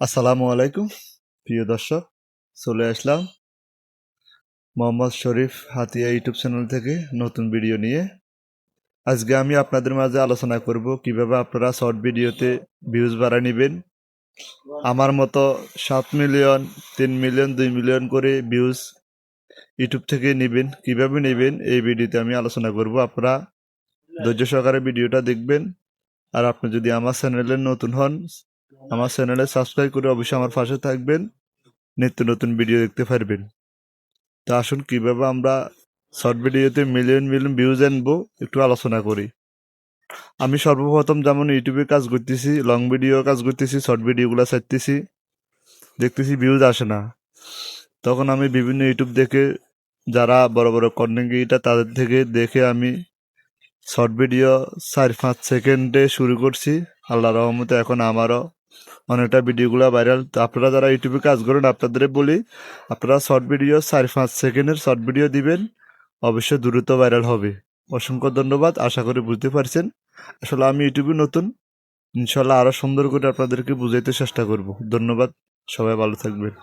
আসসালামু আলাইকুম, প্রিয় দর্শক। চলে আসলাম মোহাম্মদ শরীফ হাতিয়া ইউটিউব চ্যানেল থেকে নতুন ভিডিও নিয়ে। আজকে আমি আপনাদের মাঝে আলোচনা করব কীভাবে আপনারা শর্ট ভিডিওতে ভিউজ বাড়া নেবেন। আমার মতো সাত মিলিয়ন, তিন মিলিয়ন, দুই মিলিয়ন করে ভিউজ ইউটিউব থেকে নেবেন, কীভাবে নেবেন এই ভিডিওতে আমি আলোচনা করব। আপনারা ধৈর্য সহকারে ভিডিওটা দেখবেন। আর আপনি যদি আমার চ্যানেলে নতুন হন আমার চ্যানেলে সাবস্ক্রাইব করে অবশ্যই আমার পাশে থাকবেন। নিত্য নতুন ভিডিও দেখতে পারবেন। তা আসুন, কীভাবে আমরা শর্ট ভিডিওতে মিলিয়ন মিলিয়ন ভিউজ আনব, একটু আলোচনা করি। আমি সর্বপ্রথম যেমন ইউটিউবে কাজ করতেছি লং ভিডিও কাজ করতেছি শর্ট ভিডিওগুলো ছাড়তেছি, দেখতেছি ভিউজ আসে না। তখন আমি বিভিন্ন ইউটিউব দেখে, যারা বড় বড় কন্টেন্ট তাদের থেকে দেখে আমি শর্ট ভিডিও চার পাঁচ সেকেন্ডে শুরু করছি। আল্লাহ রহমতে এখন আমারও অনেকটা ভিডিওগুলো ভাইরাল তো আপনারা যারা ইউটিউবে কাজ করেন আপনাদের বলি, আপনারা শর্ট ভিডিও চার পাঁচ সেকেন্ডের শর্ট ভিডিও দিবেন, অবশ্যই দ্রুত ভাইরাল হবে। অসংখ্য ধন্যবাদ, আশা করি বুঝতে পারছেন। আসলে আমি ইউটিউবে নতুন, ইনশাল্লাহ আরও সুন্দর করে আপনাদেরকে বুঝাইতে চেষ্টা করব। ধন্যবাদ, সবাই ভালো থাকবেন।